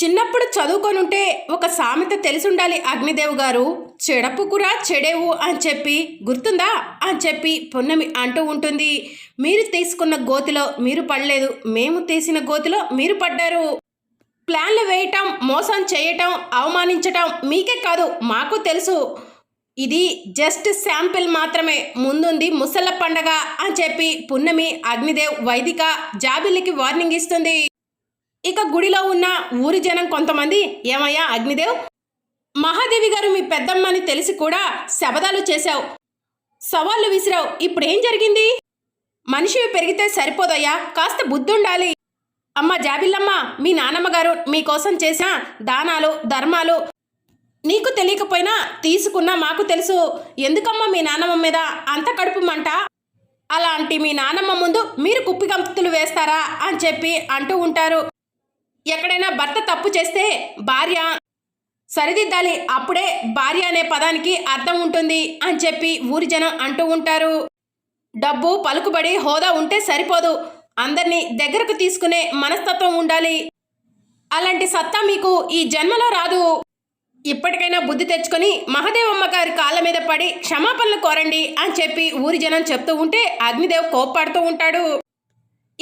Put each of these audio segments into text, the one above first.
చిన్నప్పుడు చదువుకొనుంటే ఒక సామెత తెలిసుండాలి అగ్నిదేవ్ గారు. చెడపుకురా చెడేవు అని చెప్పి గుర్తుందా అని చెప్పి పున్నమి అంటూ ఉంటుంది. మీరు తీసుకున్న గోతిలో మీరు పడలేదు. మేము తీసిన గోతిలో మీరు పడ్డారు. ప్లాన్లు వేయటం మోసం చేయటం అవమానించటం మీకే కాదు మాకు తెలుసు. ఇది జస్ట్ శాంపిల్ మాత్రమే. ముందుంది ముసళ్ళ పండగ అని చెప్పి పున్నమి అగ్నిదేవ్ వైదిక జాబిలికి వార్నింగ్ ఇస్తుంది. ఇక గుడిలో ఉన్న ఊరి జనం కొంతమంది ఏమయ్యా అగ్నిదేవ్? మహాదేవి గారు మీ పెద్దమ్మని తెలిసి కూడా శబదాలు చేశావు. సవాళ్ళు విసిరావు. ఇప్పుడేం జరిగింది? మనిషి పెరిగితే సరిపోదయ్యా. కాస్త బుద్ధుండాలి. అమ్మ జాబిల్లమ్మ మీ నానమ్మ గారు మీకోసం చేసిన దానాలు ధర్మాలు నీకు తెలియకపోయినా తీసుకున్నా మాకు తెలుసు. ఎందుకమ్మా మీ నానమ్మ మీద అంత కడుపు మంట? అలాంటి మీ నానమ్మ ముందు మీరు కుప్పిగంతులు వేస్తారా? అని చెప్పి అంటూ ఉంటారు. ఎక్కడైనా భర్త తప్పు చేస్తే భార్య సరిదిద్దాలి అప్పుడే భార్య అనే పదానికి అర్థం ఉంటుంది అని చెప్పి ఊరి జనం అంటూ ఉంటారు. డబ్బు పలుకుబడి హోదా ఉంటే సరిపోదు. అందరినీ దగ్గరకు తీసుకునే మనస్తత్వం ఉండాలి. అలాంటి సత్తా మీకు ఈ జన్మలో రాదు. ఇప్పటికైనా బుద్ధి తెచ్చుకొని మహదేవమ్మ గారి కాళ్ళ మీద పడి క్షమాపణలు కోరండి అని చెప్పి ఊరి జనం చెప్తూ ఉంటే అగ్నిదేవ్ కోప్పడుతూ ఉంటాడు.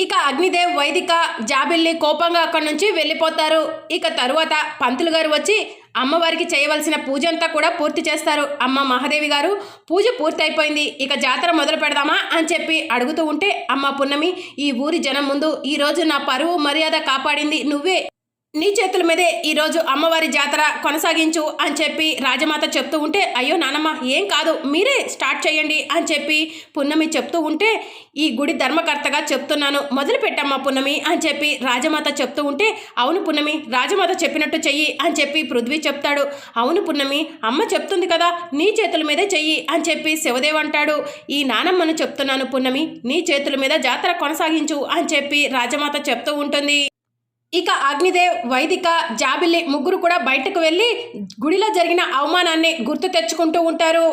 ఇక అగ్నిదేవ్ వైదిక జాబిల్లి కోపంగా అక్కడి నుంచి వెళ్ళిపోతారు. ఇక తరువాత పంతులు గారు వచ్చి అమ్మవారికి చేయవలసిన పూజ అంతా కూడా పూర్తి చేస్తారు. అమ్మ మహాదేవి గారు పూజ పూర్తి అయిపోయింది ఇక జాతర మొదలు పెడదామా అని చెప్పి అడుగుతూ ఉంటే అమ్మ పున్నమి ఈ ఊరి జనం ముందు ఈరోజు నా పరువు మర్యాద కాపాడింది నువ్వే. నీ చేతుల మీదే ఈరోజు అమ్మవారి జాతర కొనసాగించు అని చెప్పి రాజమాత చెప్తూ ఉంటే అయ్యో నానమ్మ ఏం కాదు మీరే స్టార్ట్ చేయండి అని చెప్పి పున్నమి చెప్తూ ఉంటే ఈ గుడి ధర్మకర్తగా చెప్తున్నాను మొదలు పెట్టమ్మా పున్నమి అని చెప్పి రాజమాత చెప్తూ ఉంటే అవును పున్నమి రాజమాత చెప్పినట్టు చెయ్యి అని చెప్పి పృథ్వీ చెప్తాడు. అవును పున్నమి అమ్మ చెప్తుంది కదా నీ చేతుల మీదే చెయ్యి అని చెప్పి శివదేవ్ అంటాడు. ఈ నానమ్మను చెప్తున్నాను పున్నమి నీ చేతుల మీద జాతర కొనసాగించు అని చెప్పి రాజమాత చెప్తూ ఉంటుంది. ఇక అగ్నిదేవ్ వైదిక జాబిల్లి ముగ్గురు కూడా బయటకు వెళ్ళి గుడిలో జరిగిన అవమానాన్ని గుర్తు తెచ్చుకుంటూ ఉంటారు.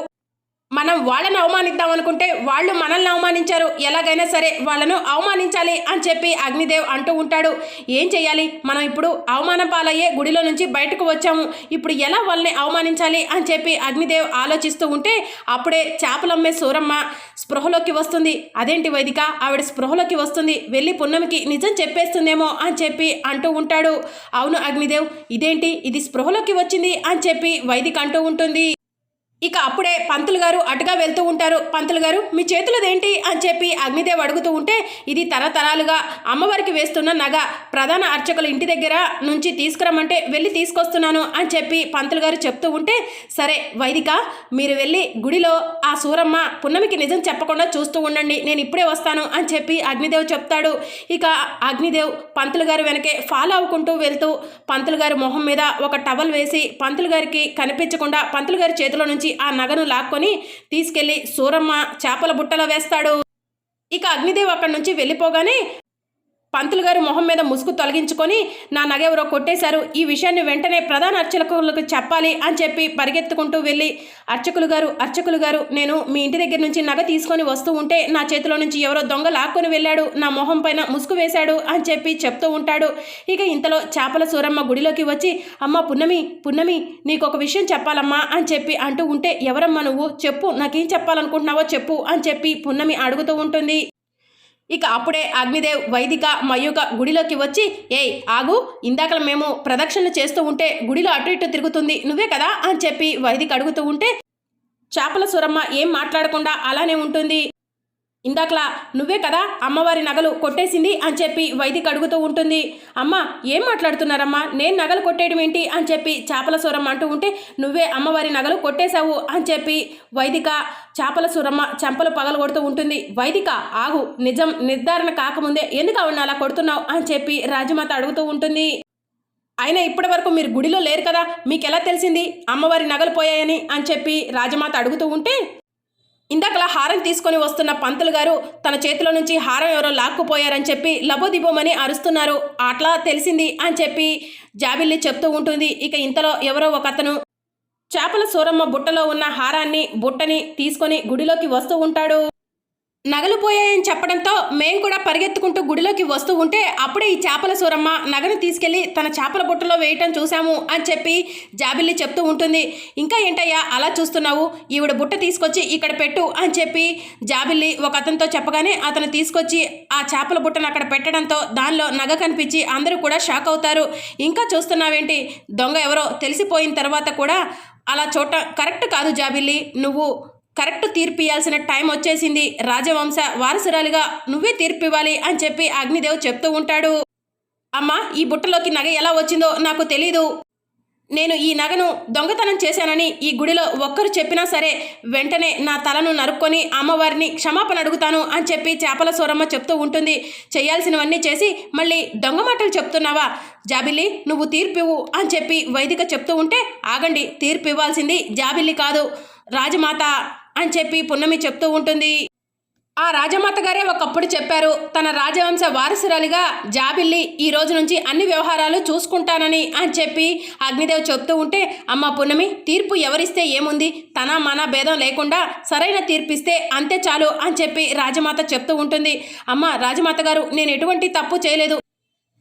మనం వాళ్ళని అవమానిద్దాం అనుకుంటే వాళ్ళు మనల్ని అవమానించారు. ఎలాగైనా సరే వాళ్ళను అవమానించాలి అని చెప్పి అగ్నిదేవ్ అంటూ ఉంటాడు. ఏం చేయాలి మనం ఇప్పుడు అవమానం పాలయ్యే గుడిలో నుంచి బయటకు వచ్చాము. ఇప్పుడు ఎలా వాళ్ళని అవమానించాలి అని చెప్పి అగ్నిదేవ్ ఆలోచిస్తూ ఉంటే అప్పుడే చేపలమ్మే సూరమ్మ స్పృహలోకి వస్తుంది. అదేంటి వైదిక? ఆవిడ స్పృహలోకి వస్తుంది. వెళ్ళి పున్నమికి నిజం చెప్పేస్తుందేమో అని చెప్పి అంటూ ఉంటాడు. అవును అగ్నిదేవ్ ఇదేంటి? ఇది స్పృహలోకి వచ్చింది అని చెప్పి వైదిక అంటూ ఉంటుంది. ఇక అప్పుడే పంతులు గారు అటుగా వెళ్తూ ఉంటారు. పంతులు గారు మీ చేతులదేంటి? అని చెప్పి అగ్నిదేవ్ అడుగుతూ ఉంటే ఇది తరతరాలుగా అమ్మవారికి వేస్తున్న నగ. ప్రధాన అర్చకుల ఇంటి దగ్గర నుంచి తీసుకురమ్మంటే వెళ్ళి తీసుకొస్తున్నాను అని చెప్పి పంతులు గారు చెప్తూ ఉంటే సరే వైదిక మీరు వెళ్ళి గుడిలో ఆ సూరమ్మ పున్నమికి నిజం చెప్పకుండా చూస్తూ ఉండండి. నేను ఇప్పుడే వస్తాను అని చెప్పి అగ్నిదేవ్ చెప్తాడు. ఇక అగ్నిదేవ్ పంతులు గారు వెనకే ఫాలో అవ్వుకుంటూ వెళ్తూ పంతులు గారి మొహం మీద ఒక టవల్ వేసి పంతులు గారికి కనిపించకుండా పంతులు గారి చేతిలో నుంచి ఆ నగను లాక్కొని తీసుకెళ్ళి సూరమ్మ చేపల బుట్టలో వేస్తాడు. ఇక అగ్నిదేవ్ అక్కడి నుంచి వెళ్ళిపోగానే పంతులు గారు మొహం మీద ముసుగు తొలగించుకొని నా నగ ఎవరో కొట్టేశారు ఈ విషయాన్ని వెంటనే ప్రధాన అర్చకులకు చెప్పాలి అని చెప్పి పరిగెత్తుకుంటూ వెళ్ళి అర్చకులు గారు అర్చకులు గారు నేను మీ ఇంటి దగ్గర నుంచి నగ తీసుకొని వస్తూ ఉంటే నా చేతిలో నుంచి ఎవరో దొంగ లాక్కొని వెళ్ళాడు నా మొహం పైన ముసుగు వేశాడు అని చెప్పి చెప్తూ ఉంటాడు. ఇక ఇంతలో చేపల సూరమ్మ గుడిలోకి వచ్చి అమ్మ పున్నమి పున్నమి నీకు ఒక విషయం చెప్పాలమ్మా అని చెప్పి అంటూ ఉంటే ఎవరమ్మా నువ్వు? చెప్పు నాకేం చెప్పాలనుకుంటున్నావో చెప్పు అని చెప్పి పున్నమి అడుగుతూ ఉంటుంది. ఇక అప్పుడే అగ్నిదేవ్ వైదిక మయూక గుడిలోకి వచ్చి ఏయ్ ఆగు ఇందాక మేము ప్రదక్షిణలు చేస్తూ ఉంటే గుడిలో అటు ఇటు తిరుగుతుంది నువ్వే కదా? అని చెప్పి వైదిక అడుగుతూ ఉంటే చేపల సురమ్మ ఏం మాట్లాడకుండా అలానే ఉంటుంది. ఇందాకలా నువ్వే కదా అమ్మవారి నగలు కొట్టేసింది అని చెప్పి వైదిక అడుగుతూ ఉంటుంది. అమ్మ ఏం మాట్లాడుతున్నారమ్మా? నేను నగలు కొట్టేయడం ఏంటి? అని చెప్పి చేపల సూరమ్మ అంటూ ఉంటే నువ్వే అమ్మవారి నగలు కొట్టేశావు అని చెప్పి వైదిక చేపల సూరమ్మ చెంపలు పగలు కొడుతూ ఉంటుంది. వైదిక ఆగు నిజం నిర్ధారణ కాకముందే ఎందుకు ఆవిడ అలా కొడుతున్నావు? అని చెప్పి రాజమాత అడుగుతూ ఉంటుంది. అయినా ఇప్పటి వరకు మీరు గుడిలో లేరు కదా మీకు ఎలా తెలిసింది? అమ్మవారి నగలు పోయాయని అని చెప్పి రాజమాత అడుగుతూ ఉంటే ఇందాకలా హారం తీసుకొని వస్తున్న పంతులు గారు తన చేతిలో నుంచి హారం ఎవరో లాక్కుపోయారని చెప్పి లబోదిబోమని అరుస్తున్నారు. అట్లా తెలిసింది అని చెప్పి జాబిల్లి చెప్తూ ఉంటుంది. ఇక ఇంతలో ఎవరో ఒక అతను చేపల సూరమ్మ బుట్టలో ఉన్న హారాన్ని బుట్టని తీసుకొని గుడిలోకి వస్తూ ఉంటాడు. నగలు పోయాయని చెప్పడంతో మేం కూడా పరిగెత్తుకుంటూ గుడిలోకి వస్తూ ఉంటే అప్పుడే ఈ చేపల సూరమ్మ నగను తీసుకెళ్ళి తన చేపల బుట్టలో వేయటం చూశాము అని చెప్పి జాబిల్లి చెప్తూ ఉంటుంది. ఇంకా ఏంటయ్యా అలా చూస్తున్నావు? ఈవిడ బుట్ట తీసుకొచ్చి ఇక్కడ పెట్టు అని చెప్పి జాబిల్లి ఒక అతనితో చెప్పగానే అతను తీసుకొచ్చి ఆ చేపల బుట్టను అక్కడ పెట్టడంతో దానిలో నగ కనిపించి అందరూ కూడా షాక్ అవుతారు. ఇంకా చూస్తున్నావేంటి? దొంగ ఎవరో తెలిసిపోయిన తర్వాత కూడా అలా చూడటం కరెక్ట్ కాదు జాబిల్లి. నువ్వు కరెక్ట్ తీర్పు ఇవ్వాల్సిన టైం వచ్చేసింది. రాజవంశ వారసురాలుగా నువ్వే తీర్పు ఇవ్వాలి అని చెప్పి అగ్నిదేవ్ చెప్తూ ఉంటాడు. అమ్మా ఈ బుట్టలోకి నగ ఎలా వచ్చిందో నాకు తెలీదు. నేను ఈ నగను దొంగతనం చేశానని ఈ గుడిలో ఒక్కరు చెప్పినా సరే వెంటనే నా తలను నరుక్కొని అమ్మవారిని క్షమాపణ అడుగుతాను అని చెప్పి చేపల సూరమ్మ చెప్తూ ఉంటుంది. చేయాల్సినవన్నీ చేసి మళ్ళీ దొంగ మాటలు చెప్తున్నావా? జాబిల్లి నువ్వు తీర్పివు అని చెప్పి వైదిక చెప్తూ ఉంటే ఆగండి తీర్పు ఇవ్వాల్సింది జాబిల్లి కాదు రాజమాత. అని చెప్పి పున్నమి చెప్తూ ఉంటుంది. ఆ రాజమాత గారే ఒకప్పుడు చెప్పారు తన రాజవంశ వారసురాలిగా జాబిల్లి ఈ రోజు నుంచి అన్ని వ్యవహారాలు చూసుకుంటానని అని చెప్పి అగ్నిదేవ్ చెప్తూ ఉంటే అమ్మ పున్నమి తీర్పు ఎవరిస్తే ఏముంది? తన మన భేదం లేకుండా సరైన తీర్పిస్తే అంతే చాలు అని చెప్పి రాజమాత చెప్తూ ఉంటుంది. అమ్మ రాజమాత గారు నేను ఎటువంటి తప్పు చేయలేదు.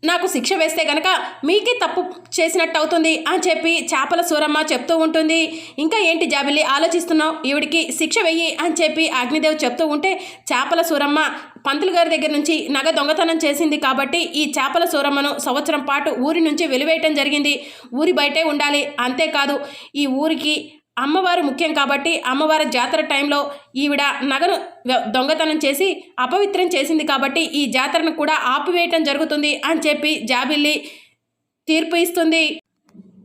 నాకు శిక్ష వేస్తే గనక మీకే తప్పు చేసినట్టు అవుతుంది అని చెప్పి చేపల సూరమ్మ చెప్తూ ఉంటుంది. ఇంకా ఏంటి జాబిల్లి ఆలోచిస్తున్నావు? ఈవిడికి శిక్ష వెయ్యి అని చెప్పి అగ్నిదేవ్ చెప్తూ ఉంటే చేపల సూరమ్మ పంతులు గారి దగ్గర నుంచి నగ దొంగతనం చేసింది కాబట్టి ఈ చేపల సూరమ్మను సంవత్సరం పాటు ఊరి నుంచి వెలివేయటం జరిగింది. ఊరి బయటే ఉండాలి. అంతేకాదు ఈ ఊరికి అమ్మవారు ముఖ్యం కాబట్టి అమ్మవారి జాతర టైంలో ఈవిడ నగను దొంగతనం చేసి అపవిత్రం చేసింది కాబట్టి ఈ జాతరను కూడా ఆపివేయటం జరుగుతుంది అని చెప్పి జాబిల్లి తీర్పు ఇస్తుంది.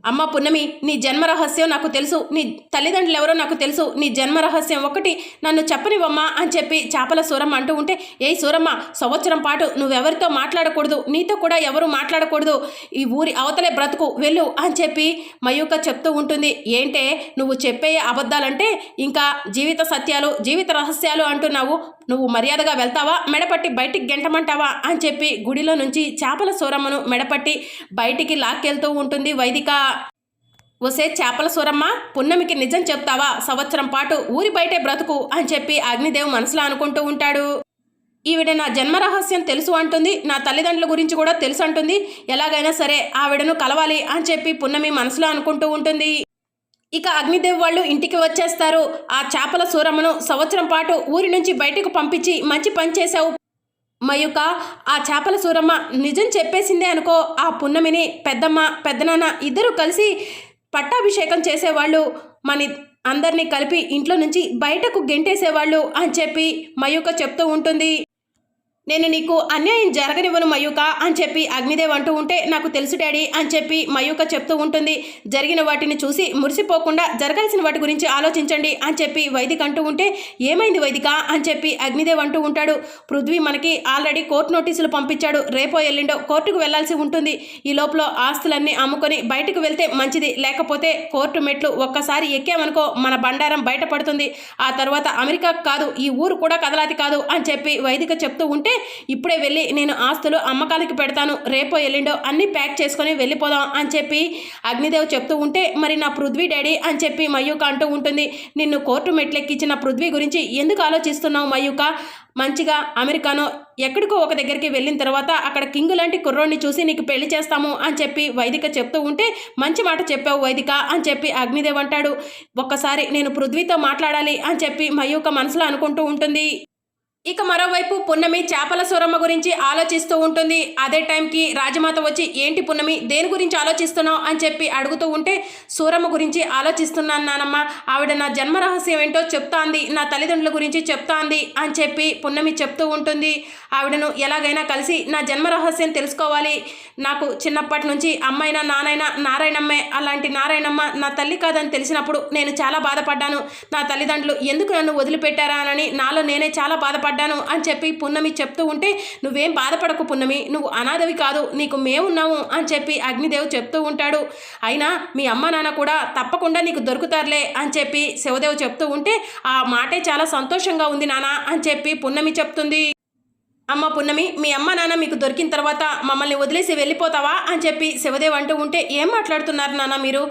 అమ్మ పున్నమి నీ జన్మ రహస్యం నాకు తెలుసు. నీ తల్లిదండ్రులు ఎవరో నాకు తెలుసు. నీ జన్మ రహస్యం ఒకటి. నన్ను చెప్పనివమ్మా అని చెప్పి చేపల సూరమ్మ అంటూ ఉంటే ఏ సూరమ్మ సంవత్సరం పాటు నువ్వెవరితో మాట్లాడకూడదు? నీతో కూడా ఎవరు మాట్లాడకూడదు? ఈ ఊరి అవతలే బ్రతుకు వెళ్ళు అని చెప్పి మయూక చెప్తూ ఉంటుంది. ఏంటే నువ్వు చెప్పే అబద్ధాలంటే ఇంకా జీవిత సత్యాలు జీవిత రహస్యాలు అంటున్నావు. నువ్వు మర్యాదగా వెళ్తావా? మెడపట్టి బయటికి గెంటమంటావా? అని చెప్పి గుడిలో నుంచి చేపల సూరమ్మను మెడపట్టి బయటికి లాక్కెళ్తూ ఉంటుంది వైదిక ఒసే చేపల సూరమ్మ పున్నమికి నిజం చెప్తావా? సంవత్సరం పాటు ఊరి బయటే బ్రతుకు అని చెప్పి అగ్నిదేవ్ మనసులో అనుకుంటూ ఉంటాడు. ఈవిడ నా జన్మ రహస్యం తెలుసు అంటుంది నా తల్లిదండ్రుల గురించి కూడా తెలుసు అంటుంది. ఎలాగైనా సరే ఆవిడను కలవాలి అని చెప్పి పున్నమి మనసులో అనుకుంటూ ఉంటుంది. ఇక అగ్నిదేవ్ వాళ్ళు ఇంటికి వచ్చేస్తారు. ఆ చేపల సూరమ్మను సంవత్సరం పాటు ఊరి నుంచి బయటకు పంపించి మంచి పని చేశావు. మయూక ఆ చేపల సూరమ్మ నిజం చెప్పేసిందే అనుకో ఆ పున్నమిని పెద్దమ్మ పెద్దనాన్న ఇద్దరూ కలిసి పట్టాభిషేకం చేసేవాళ్ళు మన అందరినీ కలిపి ఇంట్లో నుంచి బయటకు గెంటేసేవాళ్ళు అని చెప్పి మయూక చెప్తూ ఉంటుంది. నేను నీకు అన్యాయం జరగనివ్వను మయూక అని చెప్పి అగ్నిదేవ్ అంటూ ఉంటే నాకు తెలుసు డాడీ అని చెప్పి మయూక చెప్తూ ఉంటుంది. జరిగిన వాటిని చూసి మురిసిపోకుండా జరగాల్సిన వాటి గురించి ఆలోచించండి అని చెప్పి వైదిక అంటూ ఉంటే ఏమైంది వైదిక అని చెప్పి అగ్నిదేవ్ అంటూ ఉంటాడు. పృథ్వీ మనకి ఆల్రెడీ కోర్టు నోటీసులు పంపించాడు. రేపో ఎల్లుండో కోర్టుకు వెళ్ళాల్సి ఉంటుంది. ఈ లోపల ఆస్తులన్నీ అమ్ముకొని బయటకు వెళ్తే మంచిది. లేకపోతే కోర్టు మెట్లు ఒక్కసారి ఎక్కామనుకో మన బండారం బయటపడుతుంది. ఆ తర్వాత అమెరికా కాదు ఈ ఊరు కూడా కదలాతి కాదు అని చెప్పి వైదిక చెప్తూ ఉంటే ఇప్పుడే వెళ్ళి నేను ఆస్తులు అమ్మకానికి పెడతాను రేపో ఎల్లుండో అన్నీ ప్యాక్ చేసుకొని వెళ్ళిపోదాం అని చెప్పి అగ్నిదేవ్ చెప్తూ ఉంటే మరి నా పృథ్వీ డాడీ అని చెప్పి మయూక అంటూ ఉంటుంది. నిన్ను కోర్టు మెట్లెక్కించిన పృథ్వీ గురించి ఎందుకు ఆలోచిస్తున్నావు మయూక? మంచిగా అమెరికానో ఎక్కడికో ఒక దగ్గరికి వెళ్ళిన తర్వాత అక్కడ కింగ్ లాంటి కుర్రోడిని చూసి నీకు పెళ్ళి చేస్తాము అని చెప్పి వైదిక చెప్తూ ఉంటే మంచి మాట చెప్పావు వైదిక అని చెప్పి అగ్నిదేవ్ అంటాడు. ఒక్కసారి నేను పృథ్వీతో మాట్లాడాలి అని చెప్పి మయూక మనసులో అనుకుంటూ ఉంటుంది. ఇక మరోవైపు పున్నమి చేపల సూరమ్మ గురించి ఆలోచిస్తూ ఉంటుంది. అదే టైంకి రాజమాత వచ్చి ఏంటి పున్నమి దేని గురించి ఆలోచిస్తున్నావు? అని చెప్పి అడుగుతూ ఉంటే సూరమ్మ గురించి ఆలోచిస్తున్నాను నానమ్మ. ఆవిడ నా జన్మ రహస్యం ఏంటో చెప్తాంది. నా తల్లిదండ్రుల గురించి చెప్తాంది. అని చెప్పి పున్నమి చెప్తూ ఉంటుంది. ఆవిడను ఎలాగైనా కలిసి నా జన్మ రహస్యం తెలుసుకోవాలి. నాకు చిన్నప్పటి నుంచి అమ్మైనా నానైనా నారాయణమ్మే అలాంటి నారాయణమ్మ నా తల్లి కాదని తెలిసినప్పుడు నేను చాలా బాధపడ్డాను. నా తల్లిదండ్రులు ఎందుకు నన్ను వదిలిపెట్టారా? అని నాలో నేనే చాలా బాధపడ్డాను. అని చెప్పి పున్నమి చెప్తూ ఉంటే నువ్వేం బాధపడకు పున్నమి నువ్వు అనాథవి కాదు నీకు మేమున్నాము అని చెప్పి అగ్నిదేవ్ చెప్తూ ఉంటాడు. అయినా మీ అమ్మ నాన్న కూడా తప్పకుండా నీకు దొరుకుతారులే అని చెప్పి శివదేవ్ చెప్తూ ఉంటే ఆ మాటే చాలా సంతోషంగా ఉంది నాన్న అని చెప్పి పున్నమి చెప్తుంది. అమ్మ పున్నమి మీ అమ్మ నాన్న మీకు దొరికిన తర్వాత మమ్మల్ని వదిలేసి వెళ్ళిపోతావా అని చెప్పి శివదేవ్ అంటూ ఉంటే ఏం మాట్లాడుతున్నారు నాన్న మీరు?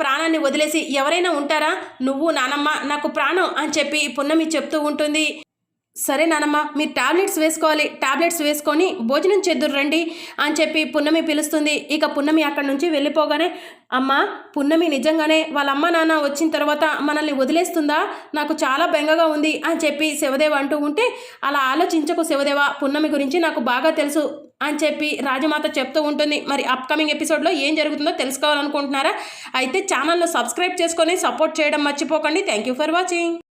ప్రాణాన్ని వదిలేసి ఎవరైనా ఉంటారా? నువ్వు నానమ్మ నాకు ప్రాణం అని చెప్పి పున్నమి చెప్తూ ఉంటుంది. సరే నానమ్మ మీరు టాబ్లెట్స్ వేసుకోవాలి టాబ్లెట్స్ వేసుకొని భోజనం చేద్దురు రండి అని చెప్పి పున్నమి పిలుస్తుంది. ఇక పున్నమి అక్కడి నుంచి వెళ్ళిపోగానే అమ్మ పున్నమి నిజంగానే వాళ్ళ అమ్మ నాన్న వచ్చిన తర్వాత మనల్ని వదిలేస్తుందా? నాకు చాలా బెంగగా ఉంది అని చెప్పి శివదేవ అంటూ ఉంటే అలా ఆలోచించకు శివదేవ పున్నమి గురించి నాకు బాగా తెలుసు అని చెప్పి రాజమాత చెప్తూ ఉంటుంది. మరి అప్కమింగ్ ఎపిసోడ్లో ఏం జరుగుతుందో తెలుసుకోవాలనుకుంటున్నారా? అయితే ఛానల్లో సబ్స్క్రైబ్ చేసుకొని సపోర్ట్ చేయడం మర్చిపోకండి. Thank you for watching